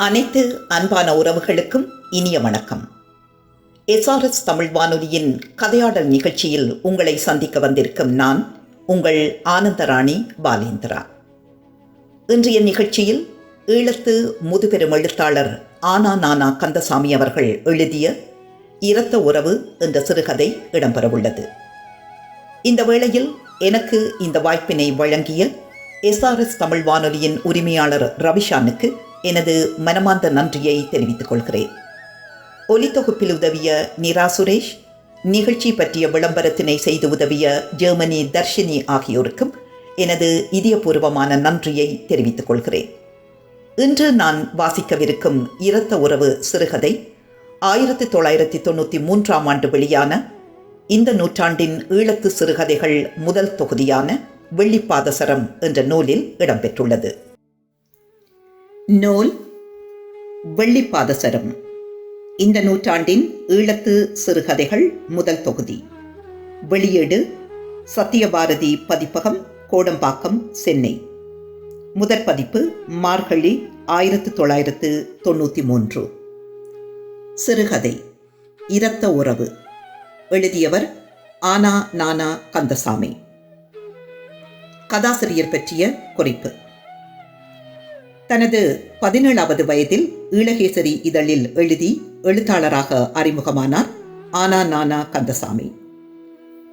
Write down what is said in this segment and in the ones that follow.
அனைத்து அன்பான உறவுகளுக்கும் இனிய வணக்கம். எஸ்ஆர்எஸ் தமிழ் வானொலியின் கதையாடல் நிகழ்ச்சியில் உங்களை சந்திக்க வந்திருக்கும் நான் உங்கள் ஆனந்தராணி பாலேந்திரா. இன்றைய நிகழ்ச்சியில் ஈழத்து முதுபெரும் எழுத்தாளர் ஆனா நானா கந்தசாமி அவர்கள் எழுதிய இரத்த உறவு என்ற சிறுகதை இடம்பெறவுள்ளது இந்த வேளையில் எனக்கு இந்த வாய்ப்பினை வழங்கிய எஸ்ஆர்எஸ் தமிழ் வானொலியின் உரிமையாளர் ரவிஷானுக்கு எனது மனமார்ந்த நன்றியை தெரிவித்துக் கொள்கிறேன். ஒலித்தொகுப்பில் உதவிய நிரா சுரேஷ் நிகழ்ச்சி பற்றிய விளம்பரத்தினை செய்து உதவிய ஜெர்மனி தர்ஷினி ஆகியோருக்கும் எனது இதயபூர்வமான நன்றியை தெரிவித்துக் கொள்கிறேன். இன்று நான் வாசிக்கவிருக்கும் இரத்த உறவு சிறுகதை ஆயிரத்தி தொள்ளாயிரத்தி தொண்ணூற்றி மூன்றாம் ஆண்டு வெளியான இந்த நூற்றாண்டின் ஈழத்து சிறுகதைகள் முதல் தொகுதியான வெள்ளிப்பாதசரம் என்ற நூலில் இடம்பெற்றுள்ளது. நூல் வெள்ளிப்பாதசரம். இந்த நூற்றாண்டின் ஈழத்து சிறுகதைகள் முதல் தொகுதி. வெளியீடு சத்தியபாரதி பதிப்பகம் கோடம்பாக்கம் சென்னை. முதற் பதிப்பு மார்கழி ஆயிரத்து தொள்ளாயிரத்து தொண்ணூற்றி மூன்று. சிறுகதை இரத்த உறவு. எழுதியவர் ஆனா நானா கந்தசாமி. கதாசிரியர் பற்றிய குறிப்பு. தனது பதினேழாவது வயதில் ஈழகேசரி இதழில் எழுதி எழுத்தாளராக அறிமுகமானார் ஆனா நானா கந்தசாமி.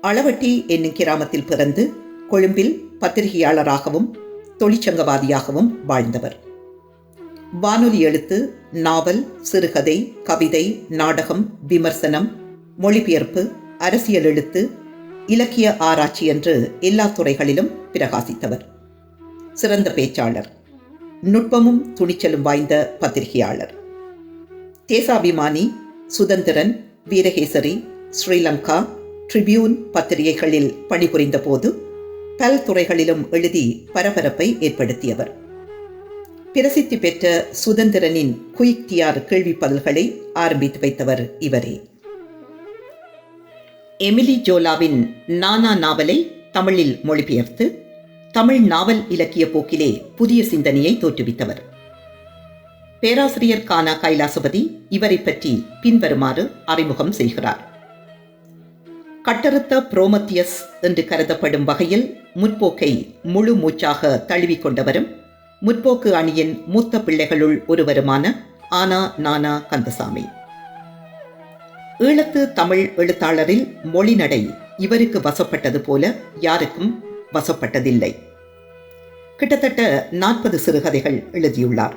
அளவட்டி என்னும் கிராமத்தில் பிறந்து கொழும்பில் பத்திரிகையாளராகவும் தொழிற்சங்கவாதியாகவும் வாழ்ந்தவர். வானொலி எழுத்து நாவல் சிறுகதை கவிதை நாடகம் விமர்சனம் மொழிபெயர்ப்பு அரசியல் எழுத்து இலக்கிய ஆராய்ச்சி என்று எல்லா துறைகளிலும் பிரகாசித்தவர். சிறந்த பேச்சாளர். நுட்பமும் துணிச்சலும் வாய்ந்த பத்திரிகையாளர். தேசாபிமானி சுதந்திரன் வீரகேசரி ஸ்ரீலங்கா ட்ரிபியூன் பத்திரிகைகளில் பணிபுரிந்த போது பல் துறைகளிலும் எழுதி பரபரப்பை ஏற்படுத்தியவர். பிரசித்தி பெற்ற சுதந்திரனின் குயிக்தியார் கேள்வி பதில்களை ஆரம்பித்து வைத்தவர் இவரே. எமிலி ஜோலாவின் நானா நாவலை தமிழில் மொழிபெயர்த்து தமிழ் நாவல் இலக்கிய போக்கிலே புதிய சிந்தனையை தோற்றுவித்தவர். பேராசிரியர் கானா கைலாசபதி இவரை பற்றி பின்வருமாறு அறிமுகம் செய்கிறார். கட்டறுத்த புரோமத்தியஸ் என்று கருதப்படும் வகையில் முற்போக்கை முழு மூச்சாக தழுவிக்கொண்டவரும் முற்போக்கு அணியின் மூத்த பிள்ளைகளுள் ஒருவருமான ஆனா நானா கந்தசாமி. ஈழத்து தமிழ் எழுத்தாளரில் மொழிநடை இவருக்கு வசப்பட்டது போல யாருக்கும் வசப்பட்டதில்லை. கிட்டத்தட்ட நாற்பது சிறுகதைகள் எழுதியுள்ளார்.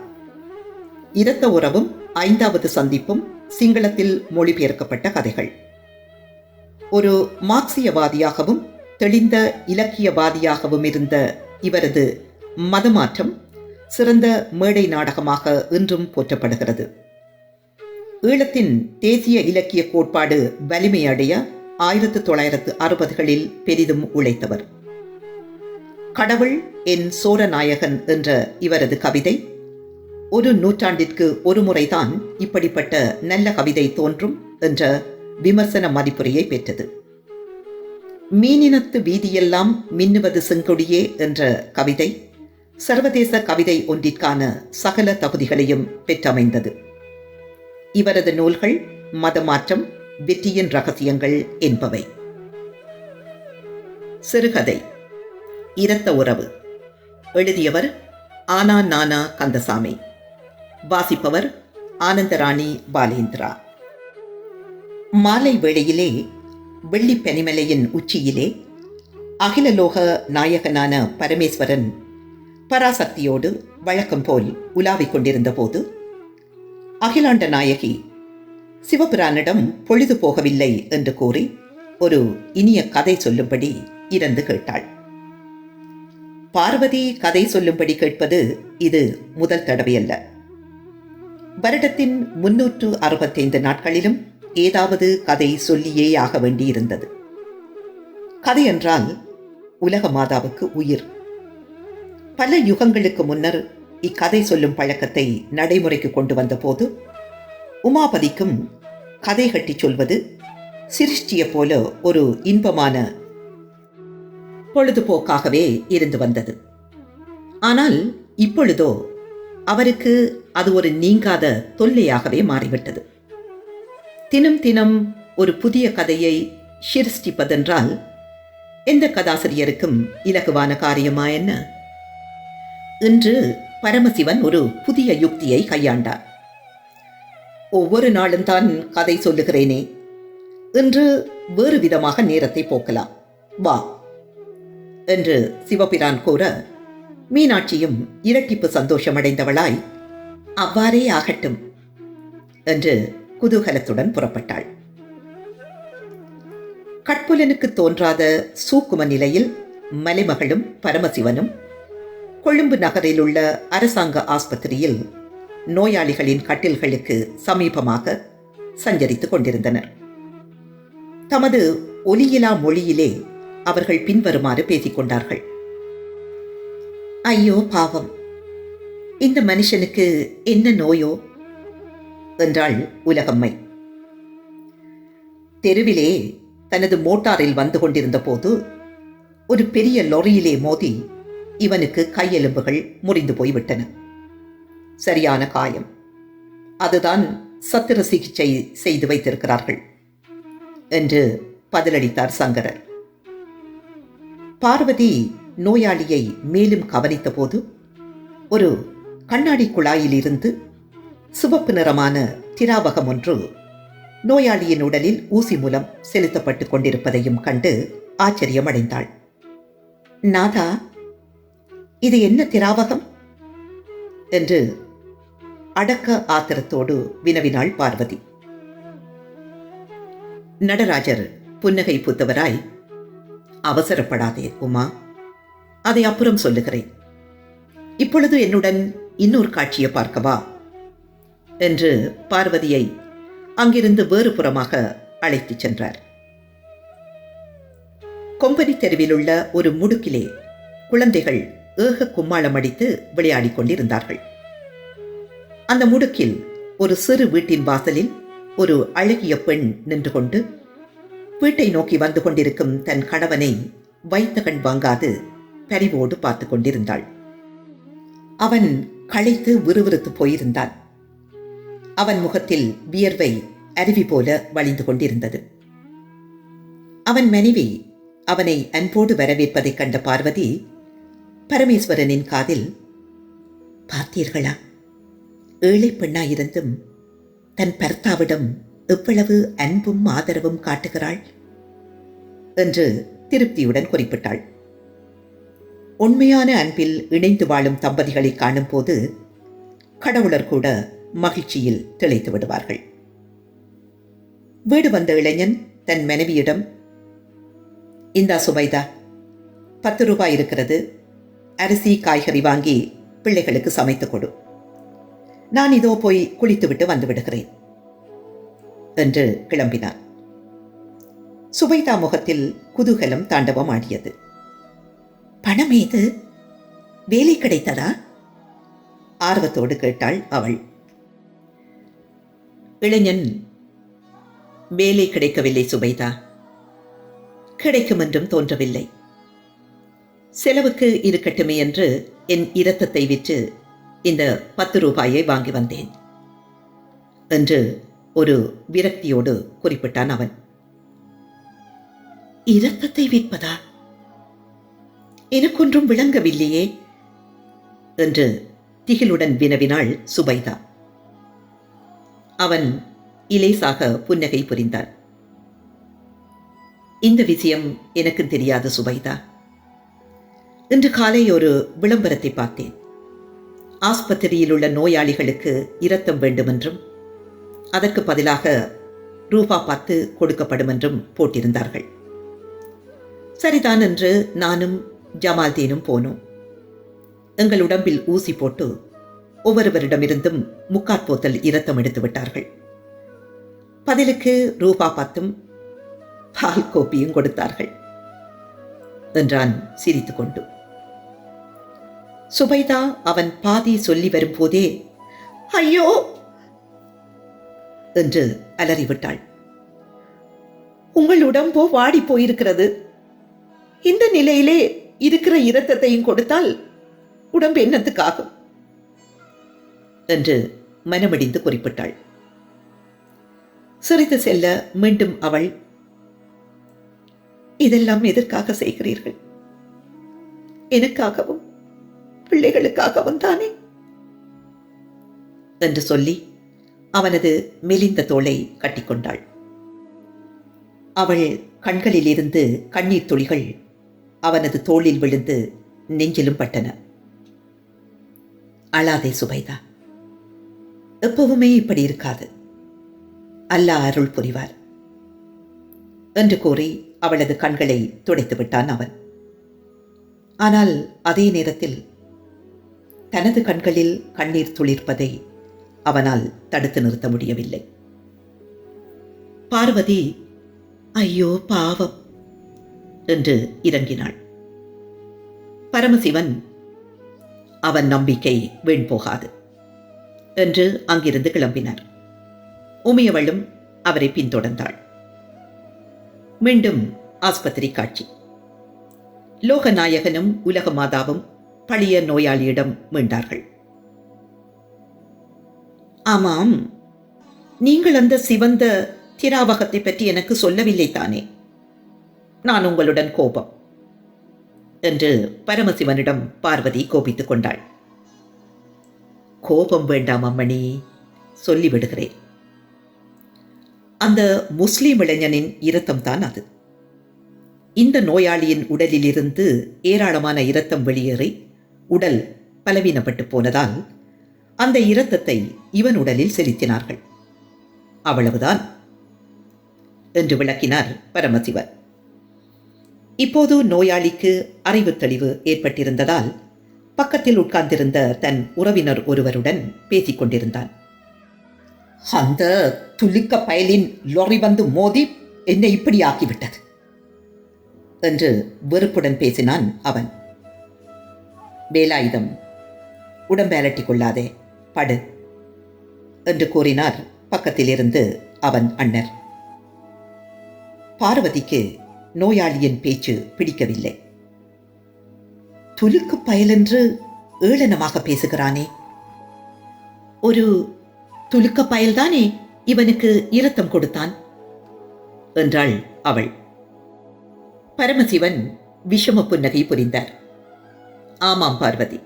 இரத்த உறவும் ஐந்தாவது சந்திப்பும் சிங்களத்தில் மொழிபெயர்க்கப்பட்ட கதைகள். ஒரு மார்க்சியவாதியாகவும் தெளிந்த இலக்கியவாதியாகவும் இருந்த இவரது மதமாற்றம் சிறந்த மேடை நாடகமாக இன்றும் போற்றப்படுகிறது. ஈழத்தின் தேசிய இலக்கிய கோட்பாடு வலிமையடைய ஆயிரத்து தொள்ளாயிரத்து அறுபதுகளில் பெரிதும் உழைத்தவர். கடவுள் என் சோரநாயகன் என்ற இவரது கவிதை. ஒரு நூற்றாண்டிற்கு ஒரு முறைதான் இப்படிப்பட்ட நல்ல கவிதை தோன்றும் என்ற விமர்சன மதிப்புரையை பெற்றது. மீனினத்து வீதியெல்லாம் மின்னுவது செங்கொடியே என்ற கவிதை சர்வதேச கவிதை ஒன்றிற்கான சகல தகுதிகளையும் பெற்றமைந்தது. இவரது நூல்கள் மதமாற்றம் வெற்றியின் ரகசியங்கள் என்பவை. சிறுகதை. இரத்த உறவு. எழுதியவர் ஆனா நானா கந்தசாமி. வாசிப்பவர் ஆனந்தராணி பாலேந்திரா. மாலை வேளையிலே வெள்ளி பனிமலையின் உச்சியிலே அகிலலோக நாயகனான பரமேஸ்வரன் பராசக்தியோடு வழக்கம் போல் உலாவிக் கொண்டிருந்த போது அகிலாண்ட நாயகி சிவபிரானிடம் பொழுது போகவில்லை என்று கூறி ஒரு இனிய கதை சொல்லும்படி இறந்து கேட்டாள். பார்வதி கதை சொல்லும்படி கேட்பது இது முதல் தடவையல்ல. வருடத்தின் முன்னூற்று அறுபத்தைந்து நாட்களிலும் ஏதாவது கதை சொல்லியே ஆக வேண்டியிருந்தது. கதை என்றால் உலக மாதாவுக்கு உயிர். பல யுகங்களுக்கு முன்னர் இக்கதை சொல்லும் பழக்கத்தை நடைமுறைக்கு கொண்டு வந்தபோது உமாபதிக்கும் கதை கட்டி சொல்வது சிருஷ்டிய போல ஒரு இன்பமான பொழுதுபோக்காகவே இருந்து வந்தது. ஆனால் இப்பொழுதோ அவருக்கு அது ஒரு நீங்காத தொல்லையாகவே மாறிவிட்டது. தினம் தினம் ஒரு புதிய கதையை சிருஷ்டிப்பதென்றால் எந்த கதாசிரியருக்கும் இலகுவான காரியமா என்ன? இன்று பரமசிவன் ஒரு புதிய யுக்தியை கையாண்டார். ஒவ்வொரு நாளும் தான் கதை சொல்லுகிறேனே. இன்று வேறு விதமாக நேரத்தை போக்கலாம். வா. என்று சிவபிரான் கூற மீனாட்சியும் இரட்டிப்பு சந்தோஷமடைந்தவளாய் அவ்வாறே ஆகட்டும் என்று குதூகலத்துடன் புறப்பட்டாள். கட்புலனுக்கு தோன்றாத சூக்கும நிலையில் மலைமகளும் பரமசிவனும் கொழும்பு நகரில் உள்ள அரசாங்க ஆஸ்பத்திரியில் நோயாளிகளின் கட்டில்களுக்கு சமீபமாக சஞ்சரித்துக் கொண்டிருந்தனர். தமது ஒலியிலா மொழியிலே அவர்கள் பின்வருமாறு பேசிக் கொண்டார்கள் ஐயோ பாவம். இந்த மனுஷனுக்கு என்ன நோயோ? என்றாள் உலகம்மை. தெருவிலே தனது மோட்டாரில் வந்து கொண்டிருந்த போது ஒரு பெரிய லொரியிலே மோதி இவனுக்கு கையெலும்புகள் முறிந்து போய்விட்டன. சரியான காயம். அதுதான் சத்திர சிகிச்சை செய்து வைத்திருக்கிறார்கள் என்று பதிலளித்தார் சங்கரர். பார்வதி நோயாளியை மேலும் கவனித்தபோது ஒரு கண்ணாடி குழாயிலிருந்து சிவப்பு நிறமான திராவகம் ஒன்று நோயாளியின் உடலில் ஊசி மூலம் செலுத்தப்பட்டுக் கொண்டிருப்பதையும் கண்டு ஆச்சரியமடைந்தாள். நாதா இது என்ன திராவகம்? என்று அடக்க ஆத்திரத்தோடு வினவினாள் பார்வதி. நடராஜர் புன்னகை பூத்தவராய் அவசரப்படாதே உமா. அதை அப்புறம் சொல்லுகிறேன். இப்பொழுது என்னுடன் இன்னொரு காட்சியை பார்க்கவா? என்று பார்வதியை அங்கிருந்து வேறு புறமாக அழைத்துச் சென்றார். கொம்பனி தெருவில் உள்ள ஒரு முடுக்கிலே குழந்தைகள் ஏக கும்மாளம் அடித்து விளையாடிக் கொண்டிருந்தார்கள். அந்த முடுக்கில் ஒரு சிறு வீட்டின் வாசலில் ஒரு அழகிய பெண் நின்று கொண்டு வீட்டை நோக்கி வந்து கொண்டிருக்கும் தன் கணவனை வைத்த கண் வாங்காது பரிவோடு பார்த்து கொண்டிருந்தாள். அவன் களைத்து விறுவிறுத்து போயிருந்தான். அவன் முகத்தில் வியர்வை அருவி போல வழிந்து கொண்டிருந்தது. அவன் மனைவி அவனை அன்போடு வரவேற்பதைக் கண்ட பார்வதி பரமேஸ்வரனின் காதில் பார்த்தீர்களா? ஏழை பெண்ணாயிருந்தும் தன் பர்த்தாவிடம் எவ்வளவு அன்பும் ஆதரவும் காட்டுகிறாள்? என்று திருப்தியுடன் குறிப்பிட்டாள். உண்மையான அன்பில் இணைந்து வாழும் தம்பதிகளை காணும்போது கடவுளர் கூட மகிழ்ச்சியில் திளைத்து விடுவார்கள். வீடு வந்த இளைஞன் தன் மனைவியிடம் இந்தா சுபைதா பத்து ரூபாய் இருக்கிறது. அரிசி காய்கறி வாங்கி பிள்ளைகளுக்கு சமைத்து கொடு. நான் இதோ போய் குளித்துவிட்டு வந்து விடுகிறேன். என்று கிளம்பினான். சுபைதா முகத்தில் குதூகலம் தாண்டவம் ஆடியது பணம் ஏது? வேலை கிடைத்ததா? ஆர்வத்தோடு கேட்டாள் அவள். இளைஞன் வேலை கிடைக்கவில்லை சுபைதா கிடைக்கும் என்றும் தோன்றவில்லை. செலவுக்கு இருக்கட்டுமே என்று என் இரத்தத்தை விற்று இந்த பத்து ரூபாயை வாங்கி வந்தேன் என்று ஒரு விரக்தியோடு குறிப்பிட்டான் அவன். இரத்தத்தை விற்பதா எனக்கொன்றும் விளங்கவில்லையே என்று திகிலுடன் வினவினாள் சுபைதா. அவன் இலேசாக புன்னகை புரிந்தான். இந்த விஷயம் எனக்கு தெரியாது சுபைதா இன்று காலை ஒரு விளம்பரத்தை பார்த்தேன். ஆஸ்பத்திரியில் உள்ள நோயாளிகளுக்கு இரத்தம் வேண்டுமென்றும் அதற்கு பதிலாக ரூபா பத்து கொடுக்கப்படும் என்றும் போட்டிருந்தார்கள். சரிதான் என்று நானும் ஜமால்தீனும் போனோம். எங்கள் உடம்பில் ஊசி போட்டு ஒவ்வொருவரிடமிருந்தும் முக்காற்போத்தல் இரத்தம் எடுத்து விட்டார்கள். பதிலுக்கு ரூபா பத்தும் பால் கோப்பியும் கொடுத்தார்கள் என்றான் சிரித்துக்கொண்டு சுபைதா அவன் பாதி சொல்லி வரும்போதே ஐயோ என்று அலறிவிட்டாள். உங்கள் உடம்போ வாடி போயிருக்கிறது. இந்த நிலையிலே இருக்கிற இரத்தத்தையும் கொடுத்தால் உடம்பு என்னத்துக்காகும்? என்று மனமடிந்து குறிப்பிட்டாள். சிறிது செல்ல மீண்டும் அவள் இதெல்லாம் எதற்காக செய்கிறீர்கள்? எனக்காகவும் பிள்ளைகளுக்காகவும் தானே? என்று சொல்லி அவனது மெலிந்த தோளை கட்டிக்கொண்டாள். அவள் கண்களிலிருந்து கண்ணீர் துளிகள் அவனது தோளில் விழுந்து நெஞ்சிலும் பட்டன. அழாதே சுபைதா எப்பவுமே இப்படி இருக்காது. அல்லாஹ் அருள் புரிவார். என்று கூறி அவளது கண்களை துடைத்து விட்டான் அவன். ஆனால் அதே நேரத்தில் தனது கண்களில் கண்ணீர் துளிர்ப்பதை அவனால் தடுத்து நிறுத்த முடியவில்லை. பார்வதி ஐயோ பாவம் என்று இறங்கினாள் பரமசிவன் அவன் நம்பிக்கை வீண் போகாது என்று அங்கிருந்து கிளம்பினார். உமையவளும் அவரை பின்தொடர்ந்தாள். மீண்டும் ஆஸ்பத்திரி காட்சி. லோகநாயகனும் உலக மாதாவும் பழைய நோயாளியிடம் மீண்டார்கள். ஆமாம். நீங்கள் அந்த சிவந்த திராவகத்தை பற்றி எனக்கு சொல்லவில்லை தானே? நான் உங்களுடன் கோபம். என்று பரமசிவனிடம் பார்வதி கோபித்துக் கொண்டாள். கோபம் வேண்டாம் அம்மணி சொல்லிவிடுகிறேன். அந்த முஸ்லீம் இளைஞனின் இரத்தம்தான் அது. இந்த நோயாளியின் உடலிலிருந்து ஏராளமான இரத்தம் வெளியேறி உடல் பலவீனப்பட்டு போனதால் அந்த இரத்தத்தை இவன் உடலில் செலுத்தினார்கள். அவ்வளவுதான் என்று விளக்கினார் பரமசிவன். இப்போது நோயாளிக்கு அறிவு தெளிவு ஏற்பட்டிருந்ததால் பக்கத்தில் உட்கார்ந்திருந்த தன் உறவினர் ஒருவருடன் பேசிக் கொண்டிருந்தான். அந்த துலுக்க பயலின் லொறி வந்து மோதி என்னை இப்படி ஆக்கிவிட்டது என்று வெறுப்புடன் பேசினான் அவன். வேலாயுதம் உடம்பேலட்டி கொள்ளாதே. படு என்று கூறினார் பக்கத்திலிருந்து அவன் அண்ணர். பார்வதிக்கு நோயாளியின் பேச்சு பிடிக்கவில்லை. துலுக்கு பயலென்று ஏளனமாக பேசுகிறானே. ஒரு துலுக்க பயல்தானே இவனுக்கு இரத்தம் கொடுத்தான் என்றாள் அவள். பரமசிவன் விஷம புன்னகை புரிந்தார். ஆமாம் பார்வதி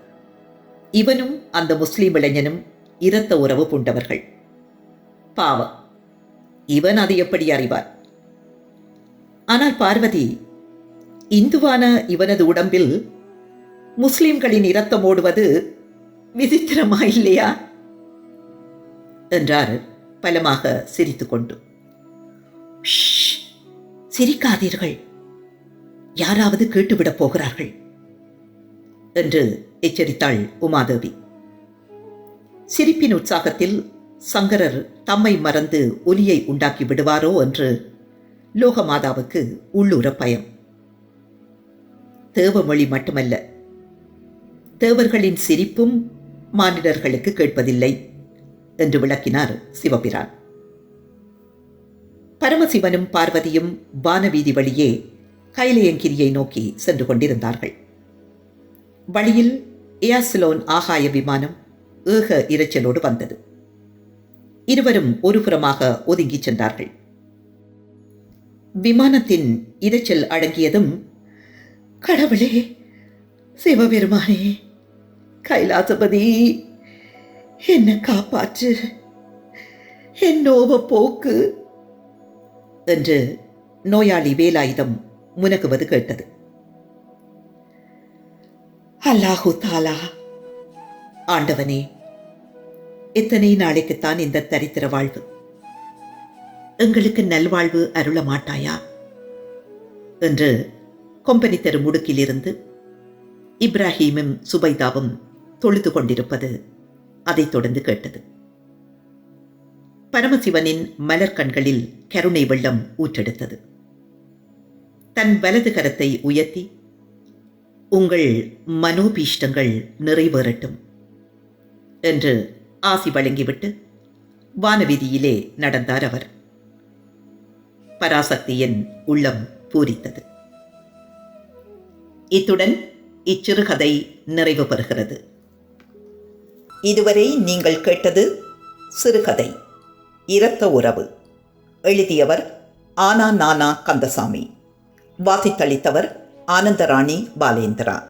இவனும் அந்த முஸ்லீம் இளைஞனும் இரத்த உறவு பூண்டவர்கள் பாவம். இவன் அதை எப்படி அறிவார் ஆனால் பார்வதி இந்துவான இவனது உடம்பில் முஸ்லிம்களின் இரத்தம் ஓடுவது விசித்திரமா இல்லையா? என்றார் பலமாக சிரித்துக்கொண்டு "ஷ், சிரிக்காதீர்கள். யாராவது கேட்டுவிடப் போகிறார்கள். என்று எச்சரித்தாள் உமாதேவி. சிரிப்பின் உற்சாகத்தில் சங்கரர் தம்மை மறந்து ஒலியை உண்டாக்கி விடுவாரோ என்று லோகமாதாவுக்கு உள்ளூர பயம். தேவமொழி மட்டுமல்ல தேவர்களின் சிரிப்பும் மானிடர்களுக்கு கேட்பதில்லை என்று விளக்கினார் சிவபிரான். பரமசிவனும் பார்வதியும் வானவீதி வழியே கைலையங்கிரியை நோக்கி சென்று கொண்டிருந்தார்கள். வழியில் ஏயாசிலோன் ஆகாய விமானம் ஏக இரைச்சலோடு வந்தது. இருவரும் ஒருபுறமாக ஒதுங்கிச் சென்றார்கள். விமானத்தின் இரைச்சல் அடங்கியதும் கடவுளே சிவபெருமானே கைலாசபதி என்ன காப்பாற்று என் நோவ போக்கு என்று நோயாளி வேலாயுதம் முனகுவது கேட்டது. அல்லாஹு தாலா. ஆண்டவனே இத்தனை நாளைக்குத்தான் இந்த தரித்திர வாழ்வு. எங்களுக்கு நல்வாழ்வு அருள மாட்டாயா என்று கொம்பனி தெரு முடுக்கிலிருந்து இப்ராஹீமும் சுபைதாவும் தொழுது கொண்டிருப்பது அதைத் தொடர்ந்து கேட்டது. பரமசிவனின் மலர் கண்களில் கருணை வெள்ளம் ஊற்றெடுத்தது. தன் வலது கரத்தை உயர்த்தி உங்கள் மனோபீஷ்டங்கள் நிறைவேறட்டும் என்று ஆசி வழங்கிவிட்டு வானவீதியிலே நடந்தார் அவர். பராசக்தியின் உள்ளம் பூரித்தது. இத்துடன் இச்சிறுகதை நிறைவு பெறுகிறது. இதுவரை நீங்கள் கேட்டது சிறுகதை இரத்த உறவு எழுதியவர் ஆனா நானா கந்தசாமி வாசித்தளித்தவர் ஆனந்தராணி பாலேந்திரா